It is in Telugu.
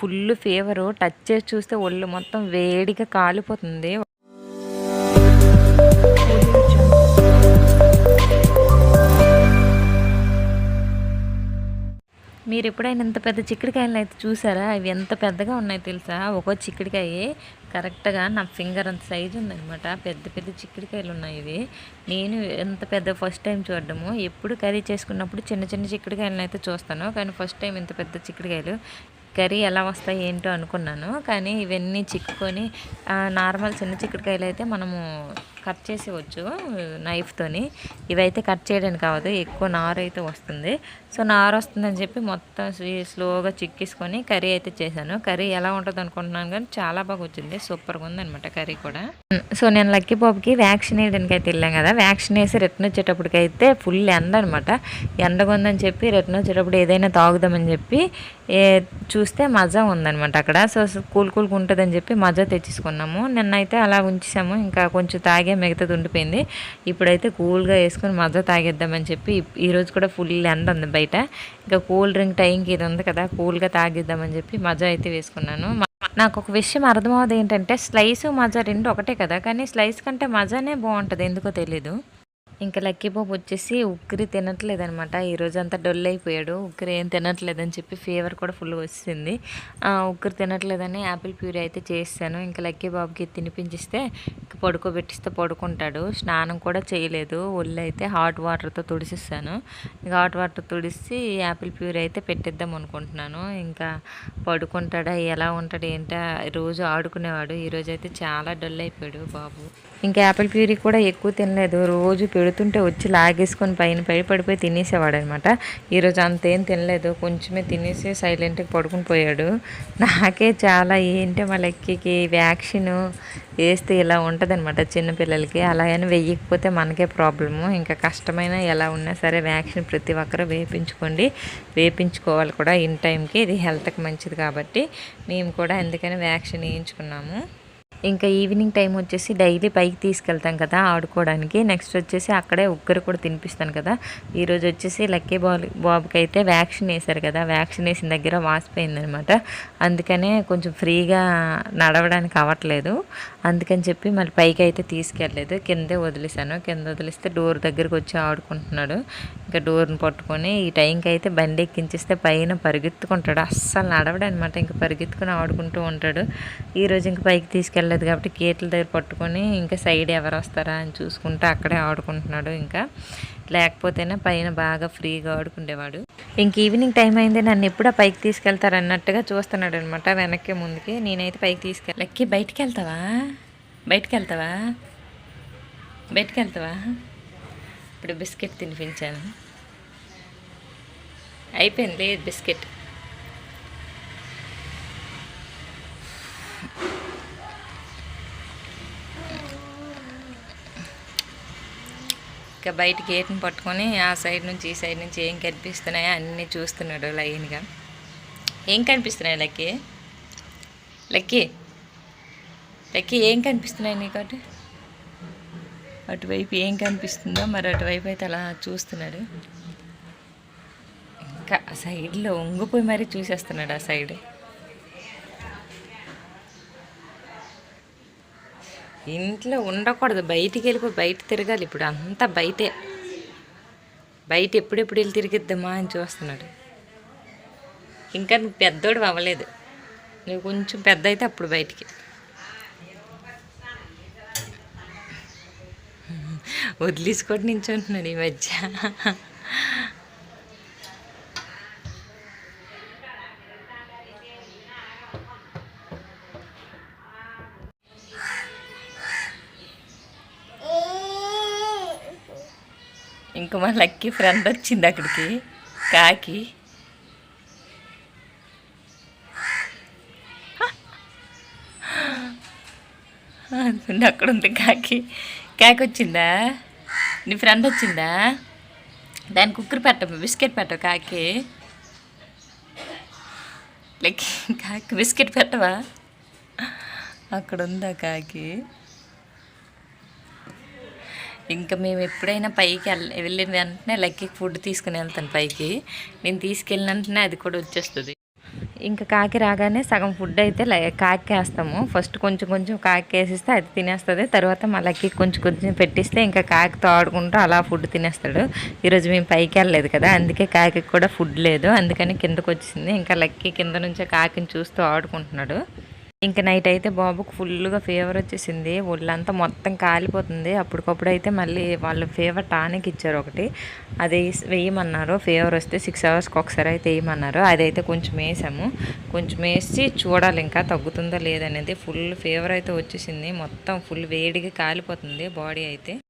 ఫుల్ ఫీవరు టచ్ చేసి చూస్తే ఒళ్ళు మొత్తం వేడిగా కాలిపోతుంది. మీరు ఎప్పుడైనా ఇంత పెద్ద చిక్కుడుకాయలను అయితే చూసారా? అవి ఎంత పెద్దగా ఉన్నాయి తెలుసా? ఒక్కో చిక్కుడుకాయ. కరెక్ట్గా నా ఫింగర్ అంత సైజు ఉందన్నమాట. పెద్ద పెద్ద చిక్కుడుకాయలు ఉన్నాయి ఇవి. నేను ఎంత పెద్ద ఫస్ట్ టైం చూడడము. ఎప్పుడు కర్రీ చేసుకున్నప్పుడు చిన్న చిన్న చిక్కుడుకాయలను అయితే చూస్తాను. కానీ ఫస్ట్ టైం ఇంత పెద్ద చిక్కుడుకాయలు. కర్రీ ఎలా వస్తాయి ఏంటో అనుకున్నాను. కానీ ఇవన్నీ చిక్కుకొని నార్మల్ చిన్న చిక్కుడుకాయలు అయితే మనము కట్ చేసేవచ్చు నైఫ్తోని ఇవైతే కట్ చేయడానికి కావదు ఎక్కువ నారు అయితే వస్తుంది. సో నారు వస్తుందని చెప్పి మొత్తం స్లోగా చిక్కేసుకొని కర్రీ అయితే చేశాను. కర్రీ ఎలా ఉంటుంది అనుకుంటున్నాను కానీ చాలా బాగా వచ్చింది. సూపర్గా ఉందన్నమాట కర్రీ కూడా. సో నేను లక్కీ బాబుకి వ్యాక్సిన్ వేయడానికి అయితే వెళ్ళాం కదా. వ్యాక్సిన్ వేసి రిటర్న్ వచ్చేటప్పటికైతే ఫుల్ ఎండ అనమాట ఎండగా ఉందని చెప్పి రిటర్న్ వచ్చేటప్పుడు ఏదైనా తాగుదామని చెప్పి ఏ చూస్తే మజా ఉందన్నమాట అక్కడ. సో కూల్ కూల్గా ఉంటుందని చెప్పి మజా తెచ్చేసుకున్నాము. నిన్నైతే అలా ఉంచేసాము. ఇంకా కొంచెం తాగి మిగతాది ఉండిపోయింది. ఇప్పుడైతే కూల్గా వేసుకొని మజా తాగేద్దామని చెప్పి ఈరోజు కూడా ఫుల్ ఎండ ఉంది బయట. ఇంకా కూల్ డ్రింక్ టైంకి ఇది ఉంది కదా కూల్గా తాగిద్దామని చెప్పి మజా అయితే వేసుకున్నాను. నాకు ఒక విషయం అర్థమవుతుంది ఏంటంటే స్లైస్ మజా రెండు ఒకటే కదా కానీ స్లైస్ కంటే మజానే బాగుంటుంది ఎందుకో తెలీదు. ఇంకా లక్కీ బాబు వచ్చేసి ఉక్కిరి తినట్లేదు అనమాట ఈరోజు అంతా డొల్ అయిపోయాడు ఉక్కిరి ఏం తినట్లేదని చెప్పి ఫీవర్ కూడా ఫుల్ వచ్చింది ఉక్కిరి తినట్లేదని యాపిల్ ప్యూరీ అయితే చేస్తాను ఇంకా లక్కీ బాబుకి తినిపించిస్తే పడుకోబెట్టిస్తే పడుకుంటాడు. స్నానం కూడా చేయలేదు. ఒళ్ళు అయితే హాట్ వాటర్తో తుడిసిస్తాను ఇంకా హాట్ వాటర్ తుడిసి యాపిల్ ప్యూర్ అయితే పెట్టిద్దాం అనుకుంటున్నాను. ఇంకా పడుకుంటాడా ఎలా ఉంటాడు ఏంటా రోజు ఆడుకునేవాడు. ఈరోజు అయితే చాలా డల్ అయిపోయాడు బాబు. ఇంకా యాపిల్ ప్యూరీ కూడా ఎక్కువ తినలేదు. రోజు పెడుతుంటే వచ్చి లాగేసుకొని పైన పై పడిపోయి తినేసేవాడు అనమాట ఈరోజు అంతేం తినలేదు. కొంచెమే తినేసి సైలెంట్గా పడుకుని పోయాడు. నాకే చాలా ఏంటి మా ఎక్కికి వ్యాక్సిన్ వేస్తే ఇలా ఉంటుంది అనమాట చిన్నపిల్లలకి అలా అని వేయకపోతే మనకే ప్రాబ్లము. ఇంకా కష్టమైన ఎలా ఉన్నా సరే వ్యాక్సిన్ ప్రతి ఒక్కరూ వేయించుకోండి వేపించుకోవాలి కూడా ఇన్ టైంకి. ఇది హెల్త్కి మంచిది కాబట్టి. మేము కూడా అందుకని వ్యాక్సిన్ వేయించుకున్నాము. ఇంకా ఈవినింగ్ టైం వచ్చేసి డైలీ పైకి తీసుకెళ్తాం కదా ఆడుకోవడానికి. నెక్స్ట్ వచ్చేసి అక్కడే ఒక్కరు కూడా తినిపిస్తాను కదా. ఈరోజు వచ్చేసి లక్కీ బాల్ బాబుకి అయితే వ్యాక్సిన్ వేశారు కదా. వ్యాక్సిన్ వేసిన దగ్గర వాసిపోయిందనమాట. అందుకనే కొంచెం ఫ్రీగా నడవడానికి అవ్వట్లేదు. అందుకని చెప్పి మళ్ళీ పైకి అయితే తీసుకెళ్ళలేదు. కిందే వదిలేశాను. కింద వదిలిస్తే డోర్ దగ్గరికి వచ్చి ఆడుకుంటున్నాడు. ఇంకా డోర్ని పట్టుకొని ఈ టైంకి అయితే బండి ఎక్కించిస్తే పైన పరిగెత్తుకుంటాడు. అస్సలు నడవడనమాట ఇంకా పరిగెత్తుకుని ఆడుకుంటూ ఉంటాడు. ఈరోజు ఇంకా పైకి తీసుకెళ్ళలేదు కాబట్టి గేట్ల దగ్గర పట్టుకొని ఇంకా సైడ్ ఎవరు వస్తారా అని చూసుకుంటూ అక్కడే ఆడుకుంటున్నాడు ఇంకా. లేకపోతేనే పైన బాగా ఫ్రీగా ఆడుకునేవాడు ఇంక ఈవినింగ్ టైం అయింది. నన్ను ఎప్పుడూ పైకి తీసుకెళ్తారు అన్నట్టుగా చూస్తున్నాడు అనమాట వెనక్కి ముందుకి. నేనైతే పైకి తీసుకెళ్ళి లక్కి బయటికి వెళ్తావా? బయటికి వెళ్తావా? బయటికి వెళ్తావా? ఇప్పుడు బిస్కెట్ తినిపించాను. అయిపోయింది లేదు బిస్కెట్. ఇంకా బయట గేట్ని పట్టుకొని ఆ సైడ్ నుంచి ఈ సైడ్ నుంచి ఏం కనిపిస్తున్నాయో అన్నీ చూస్తున్నాడు లైన్గా. ఏం కనిపిస్తున్నాయి లక్కీ? లక్కీ? లక్కీ ఏం కనిపిస్తున్నాయి నీకు అటువైపు ఏం కనిపిస్తుందో మరి అటువైపు అయితే అలా చూస్తున్నాడు. ఇంకా ఆ సైడ్లో ఉంగిపోయి మరీ చూసేస్తున్నాడు ఆ సైడ్. ఇంట్లో ఉండకూడదు. బయటికి వెళ్ళిపోయి బయట తిరగాలి ఇప్పుడు. అంతా బయటే. బయట ఎప్పుడెప్పుడు వెళ్ళి తిరిగిద్దామా అని చూస్తున్నాడు. ఇంకా నువ్వు పెద్దోడు అవ్వలేదు. నువ్వు కొంచెం పెద్ద అయితే అప్పుడు బయటికి. వదిలేసుకొని నించుంటున్నాడు ఈ మధ్య. ఇంకా మా లక్కీ ఫ్రెండ్ వచ్చింది అక్కడికి కాకి. అనుకుంటే అక్కడ ఉంది కాకి. కాకి వచ్చిందా? నీ ఫ్రెండ్ వచ్చిందా? దాని కుక్కర్ పెట్ట బిస్కెట్ పెట్ట కాకి? లైక్ కాకి బిస్కెట్ పెట్టవా? అక్కడ ఉందా కాకి? ఇంకా మేము ఎప్పుడైనా పైకి వెళ్ళిన వెంటనే లక్కీ ఫుడ్ తీసుకుని వెళ్తాను పైకి. నేను తీసుకెళ్ళిన వెంటనే అది కూడా వచ్చేస్తుంది. ఇంకా కాకి రాగానే సగం ఫుడ్ అయితే కాకి వేస్తాము ఫస్ట్ కొంచెం కొంచెం కాకి వేసిస్తే అది తినేస్తుంది. తర్వాత మళ్ళీ కొంచెం కొంచెం పెట్టిస్తే ఇంకా కాకితో ఆడుకుంటూ అలా ఫుడ్ తినేస్తాడు. ఈరోజు మేము పైకి వెళ్ళలేదు కదా అందుకే కాకి కూడా ఫుడ్ లేదు. అందుకని కిందకు వచ్చింది ఇంకా లక్కీ కింద నుంచే కాకిని చూస్తూ ఆడుకుంటున్నాడు. ఇంక నైట్ అయితే బాబుకు ఫుల్గా ఫీవర్ వచ్చేసింది. ఒళ్ళంతా మొత్తం కాలిపోతుంది. అప్పటికప్పుడు అయితే మళ్ళీ వాళ్ళు ఫీవర్ టానిక్ ఇచ్చారు ఒకటి. అది వేయమన్నారు. ఫీవర్ వస్తే సిక్స్ అవర్స్కి ఒకసారి అయితే వేయమన్నారు. అదైతే కొంచెం వేసాము. కొంచెం వేసి చూడాలి ఇంకా తగ్గుతుందో లేదనేది ఫుల్ ఫీవర్ అయితే వచ్చేసింది. మొత్తం ఫుల్ వేడిగా కాలిపోతుంది బాడీ అయితే.